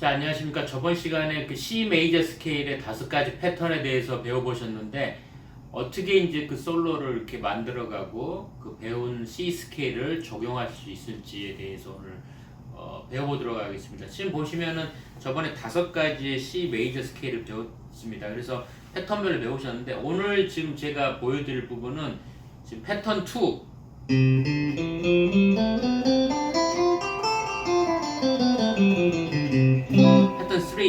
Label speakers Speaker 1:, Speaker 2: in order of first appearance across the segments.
Speaker 1: 자, 안녕하십니까. 저번 시간에 그 C 메이저 스케일의 다섯 가지 패턴에 대해서 배워보셨는데, 어떻게 이제 그 솔로를 이렇게 만들어가고, 그 배운 C 스케일을 적용할 수 있을지에 대해서 오늘 어, 배워보도록 하겠습니다. 지금 보시면은 저번에 다섯 가지의 C 메이저 스케일을 배웠습니다. 그래서 패턴별로 배우셨는데, 오늘 지금 제가 보여드릴 부분은 지금 패턴 2. 패턴 3.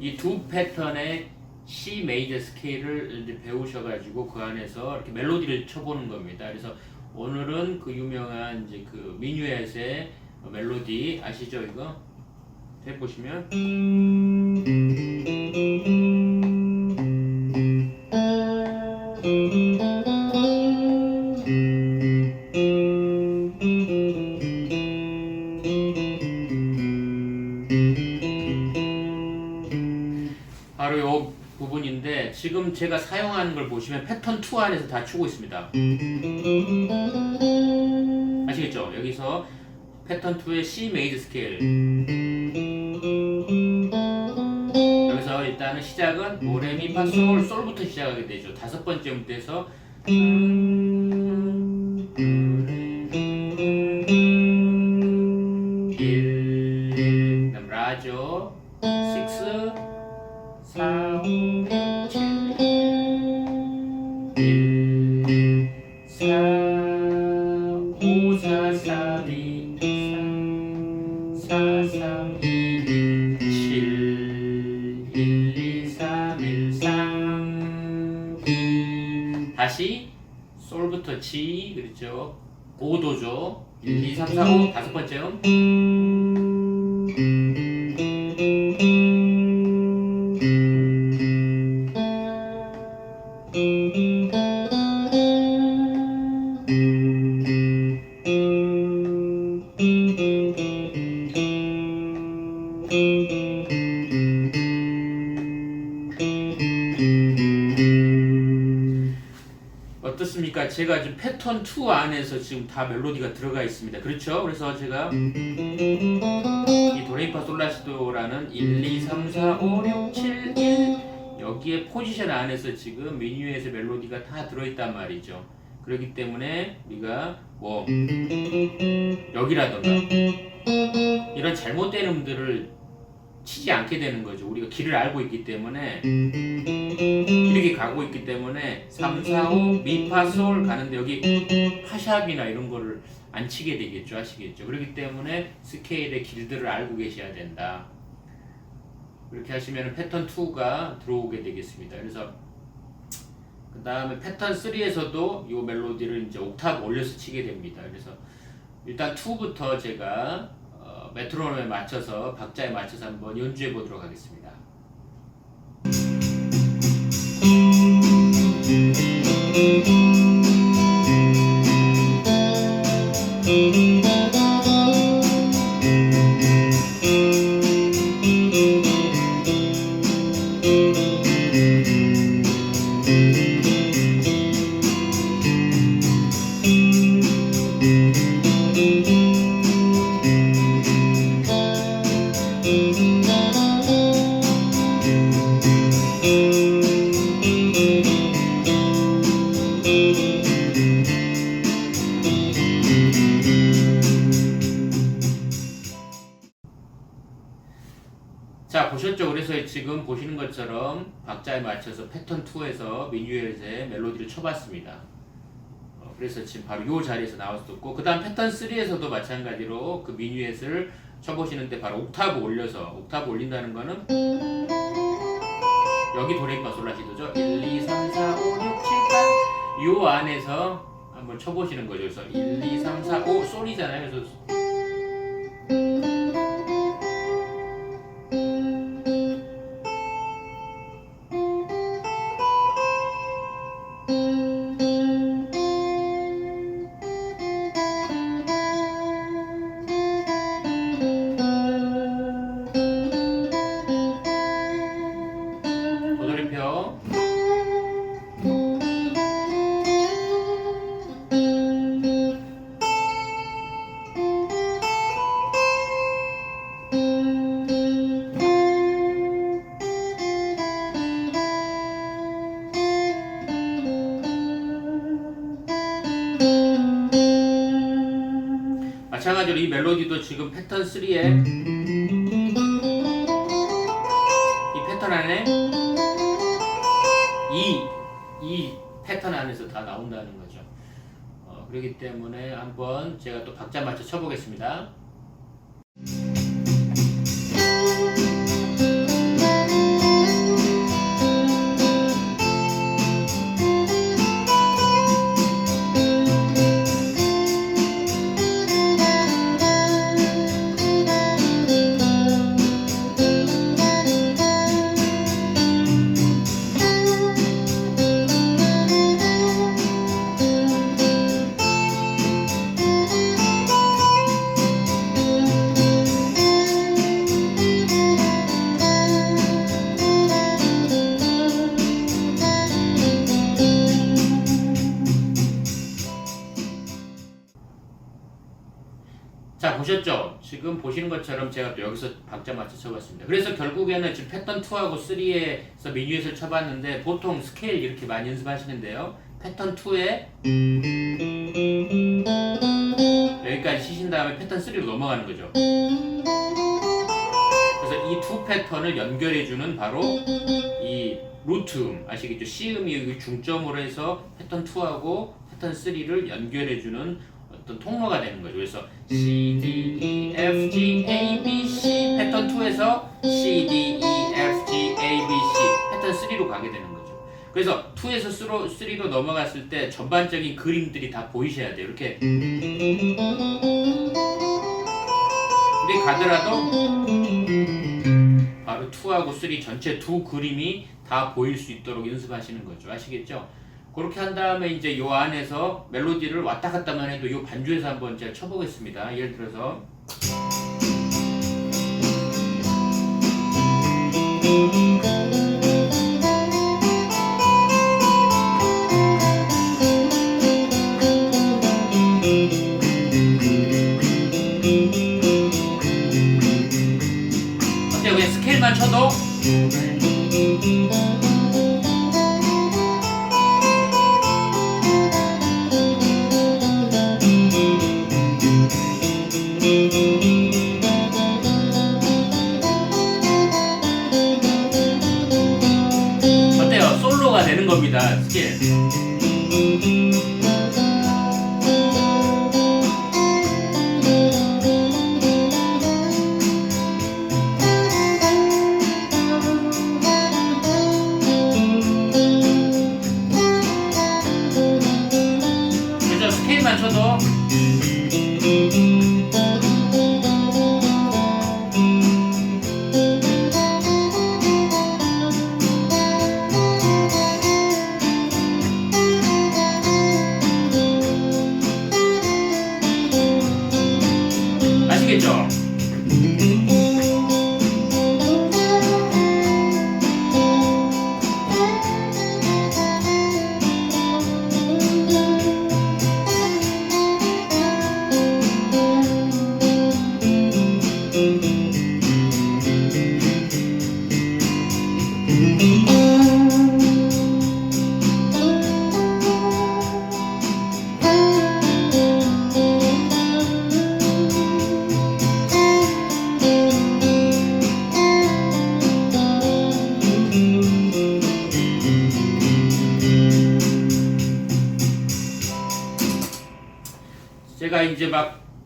Speaker 1: 이 두 패턴의 C 메이저 스케일을 이제 배우셔가지고 그 안에서 이렇게 멜로디를 쳐보는 겁니다. 그래서 오늘은 그 유명한 이제 그 미뉴엣의 멜로디 아시죠 이거? 해보시면 제가 사용하는 걸 보시면 패턴 2 안에서 다 추고 있습니다. 아시겠죠? 여기서 패턴 2의 C 메이드 스케일. 여기서 일단은 시작은 모레미파 솔 솔부터 시작하게 되죠. 다섯 번째 음대에서 1 라죠 6 4 123 1, 3. 다시 솔부터 치 그렇죠? 5도죠? 1 2 3 4 5 다섯 번째 음. 제가 지금 패턴 2 안에서 지금 다 멜로디가 들어가 있습니다. 그렇죠? 그래서 제가 이 도레미파 솔라시도라는 1, 2, 3, 4, 5, 6, 7, 1 여기에 포지션 안에서 지금 메뉴에서 멜로디가 다 들어있단 말이죠. 그렇기 때문에 우리가 뭐 여기라던가 이런 잘못된 음들을 치지 않게 되는 거죠. 우리가 길을 알고 있기 때문에 이렇게 가고 있기 때문에 3, 4, 5 미파 솔 가는데 여기 파샵이나 이런 거를 안 치게 되겠죠. 아시겠죠? 그렇기 때문에 스케일의 길들을 알고 계셔야 된다. 그렇게 하시면 패턴 2가 들어오게 되겠습니다. 그래서 그 다음에 패턴 3에서도 이 멜로디를 이제 옥타브 올려서 치게 됩니다. 그래서 일단 2부터 제가 어, 메트로놈에 맞춰서 박자에 맞춰서 한번 연주해 보도록 하겠습니다. 자 것처럼 박자에 맞춰서 패턴 2에서 미뉴엣의 멜로디를 쳐봤습니다. 어, 그래서 지금 바로 이 자리에서 나왔었고 그 다음 패턴 3에서도 마찬가지로 그 미뉴엣을 쳐보시는데 바로 옥타브 올려서 옥타브 올린다는 거는 여기 도레미파 솔라시도죠? 1, 2, 3, 4, 5, 6, 7, 8요 안에서 한번 쳐보시는 거죠. 그래서 1, 2, 3, 4, 5 솔이잖아요. 그래서 마찬가지로 이 멜로디도 지금 패턴 3에 이 패턴 안에 이, 이 패턴 안에서 다 나온다는 거죠. 어, 그렇기 때문에 한번 제가 또 박자 맞춰 쳐보겠습니다. 자 보셨죠? 지금 보시는 것처럼 제가 또 여기서 박자 맞춰 쳐봤습니다. 그래서 결국에는 지금 패턴 2하고 3에서 미니에서 쳐봤는데 보통 스케일 이렇게 많이 연습하시는데요. 패턴 2에 여기까지 치신 다음에 패턴 3로 넘어가는 거죠. 그래서 이 두 패턴을 연결해주는 바로 이 루트음 아시겠죠? C음이 중점으로 해서 패턴 2하고 패턴 3를 연결해주는 어떤 통로가 되는 거죠. 그래서 C, D, E, F, G, A, B, C 패턴 2에서 C, D, E, F, G, A, B, C 패턴 3로 가게 되는 거죠. 그래서 2에서 3로, 3로 넘어갔을 때 전반적인 그림들이 다 보이셔야 돼요. 이렇게 근데 가더라도 바로 2하고 3 전체 두 그림이 다 보일 수 있도록 연습하시는 거죠. 아시겠죠? 그렇게 한 다음에 이제 요 안에서 멜로디를 왔다 갔다만 해도 요 반주에서 한번 제가 쳐보겠습니다. 예를 들어서 어때요? 그냥 스케일만 쳐도 겁니다. 스케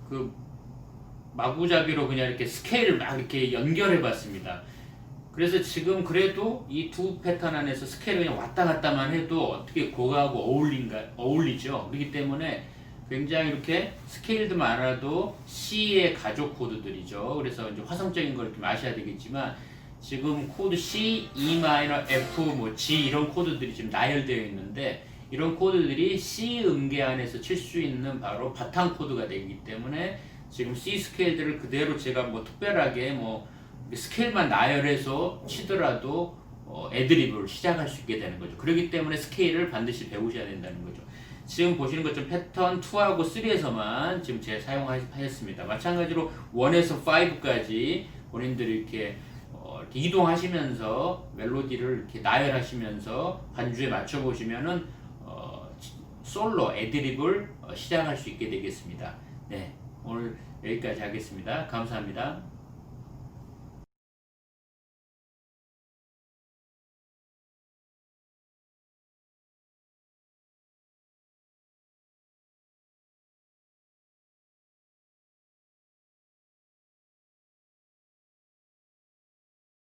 Speaker 1: 그 마구잡이로 그냥 이렇게 스케일을 막 이렇게 연결해 봤습니다. 그래서 지금 그래도 이 두 패턴 안에서 스케일을 그냥 왔다 갔다만 해도 어떻게 그거하고 어울린가 어울리죠. 그렇기 때문에 굉장히 이렇게 스케일드만 알아도 C의 가족 코드들이죠. 그래서 이제 화성적인 걸 좀 아셔야 되겠지만 지금 코드 C, E F, 뭐 G 이런 코드들이 지금 나열되어 있는데 이런 코드들이 C 음계 안에서 칠 수 있는 바로 바탕 코드가 되기 때문에 지금 C 스케일들을 그대로 제가 뭐 특별하게 뭐 스케일만 나열해서 치더라도 어, 애드립을 시작할 수 있게 되는 거죠. 그렇기 때문에 스케일을 반드시 배우셔야 된다는 거죠. 지금 보시는 것처럼 패턴 2하고 3에서만 지금 제가 사용하였습니다. 마찬가지로 1에서 5까지 본인들이 이렇게 어, 이렇게 이동하시면서 멜로디를 이렇게 나열하시면서 반주에 맞춰 보시면은 어, 치- 솔로 애드립을 어, 시작할 수 있게 되겠습니다. 네, 오늘 여기까지 하겠습니다. 감사합니다.